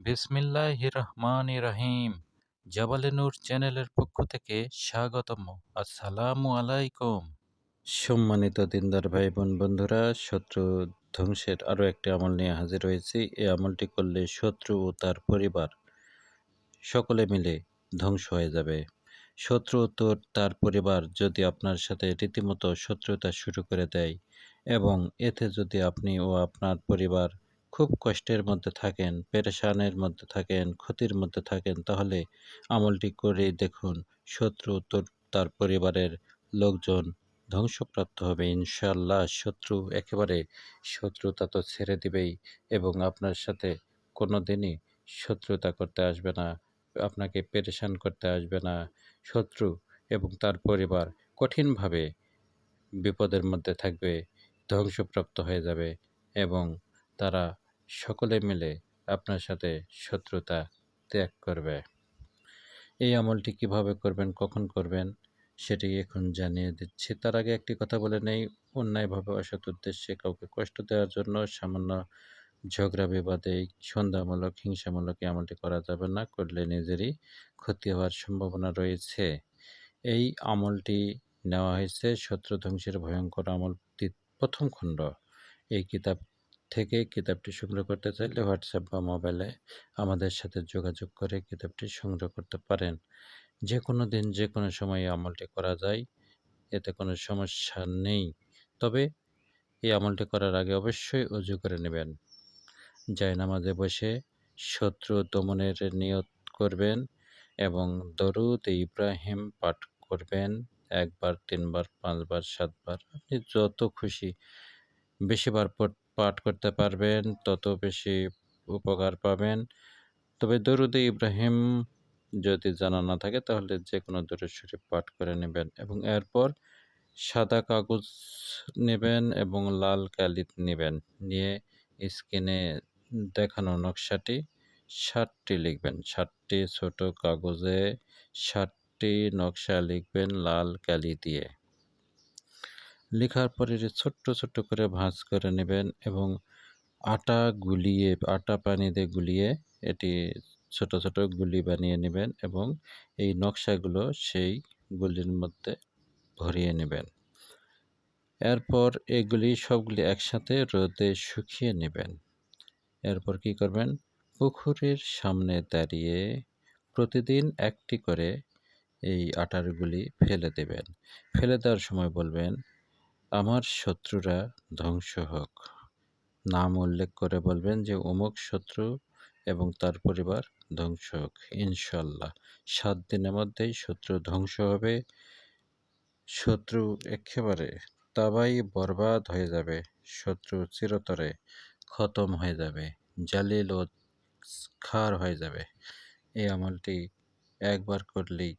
বিসমিল্লাহ রহমান রহিম জাবালে নূর চ্যানেলের পক্ষ থেকে স্বাগতম। আসসালামু আলাইকুম। সম্মানিত দিনদার ভাই বোন বন্ধুরা, শত্রু ধ্বংসের আরও একটি আমল নিয়ে হাজির হয়েছি। এই আমলটি করলে শত্রু ও তার পরিবার সকলে মিলে ধ্বংস হয়ে যাবে। শত্রু তো তার পরিবার যদি আপনার সাথে রীতিমতো শত্রুতা শুরু করে দেয় এবং এতে যদি আপনি ও আপনার পরিবার খুব কষ্টের মধ্যে থাকেন, পেরেশানের মধ্যে থাকেন, ক্ষতির মধ্যে থাকেন, তাহলে আমলটি করে দেখুন শত্রু তোর, তার পরিবারের লোকজন ধ্বংসপ্রাপ্ত হবে। ইনশাল্লাহ শত্রু একেবারে শত্রুতা তো ছেড়ে দিবেই এবং আপনার সাথে কোনো দিনই শত্রুতা করতে আসবে না, আপনাকে পেরেশান করতে আসবে না। শত্রু এবং তার পরিবার কঠিনভাবে বিপদের মধ্যে থাকবে, ধ্বংসপ্রাপ্ত হয়ে যাবে এবং তারা সকলে মিলে আপনার সাথে শত্রুতা ত্যাগ করবে। এই আমলটি কীভাবে করবেন, কখন করবেন, সেটি এখন জানিয়ে দিচ্ছি। তার আগে একটি কথা বলে নেই, অন্যায়ভাবে অসৎ উদ্দেশ্যে কাউকে কষ্ট দেওয়ার জন্য সামান্য ঝগড়া বিবাদে সন্ধ্যামূলক হিংসামূলক আমলটি করা যাবে না, করলে নিজেরই ক্ষতি হওয়ার সম্ভাবনা রয়েছে। এই আমলটি নেওয়া হয়েছে শত্রু ধ্বংসের ভয়ঙ্কর আমল প্রথম খণ্ড। এই কিতাব থেকে কিতাবটি সংগ্রহ করতে চাইলে হোয়াটসঅ্যাপ বা মোবাইলে আমাদের সাথে যোগাযোগ করে কিতাবটি সংগ্রহ করতে পারেন। যে কোনো দিন যে কোনো সময় আমলটি করা যায়, এতে কোনো সমস্যা নেই। তবে এই আমলটি করার আগে অবশ্যই অজু করে নেবেন। নামাজে বসে শত্রু দমনের নিয়ত করবেন এবং দরুদ ইব্রাহিম পাঠ করবেন একবার, তিনবার, পাঁচবার, সাতবার। আপনি যত খুশি, বেশিবার পাঠ করতে পারবেন, তত বেশি উপকার পাবেন। তবে দরুদে ইব্রাহিম যদি জানা না থাকে, তাহলে যে কোনো দরুদ শরীফ পাঠ করে নেবেন এবং এরপর সাদা কাগজ নেবেন এবং লাল কালি নেবেন। নিয়ে স্ক্রিনে দেখানো নকশাটি ষাটটি লিখবেন। ষাটটি ছোট কাগজে ষাটটি নকশা লিখবেন লাল কালি দিয়ে। লেখার পরে ছোট্ট ছোট্ট করে ভাঁজ করে নেবেন এবং আটা গুলিয়ে, আটা পানিতে গুলিয়ে এটি ছোট ছোট গুলি বানিয়ে নেবেন এবং এই নকশাগুলো সেই গুলির মধ্যে ভরিয়ে নেবেন। এরপর এগুলি সবগুলি একসাথে রোদে শুকিয়ে নেবেন। এরপর কি করবেন? পুকুরের সামনে দাঁড়িয়ে প্রতিদিন একটি করে এই আটারগুলি ফেলে দেবেন। ফেলে দেওয়ার সময় বলবেন আমার শত্রুরা ধ্বংস হোক। নাম উল্লেখ করে বলবেন যে, অমুক শত্রু এবং তার পরিবার ধ্বংস হোক, ইনশাল্লাহ। সাত দিনের মধ্যেই শত্রু ধ্বংস হবে। শত্রু একেবারে তাবাই বরবাদ হয়ে যাবে। শত্রু চিরতরে খতম হয়ে যাবে। জালিল ও খার হয়ে যাবে। এই আমলটি একবার করলেই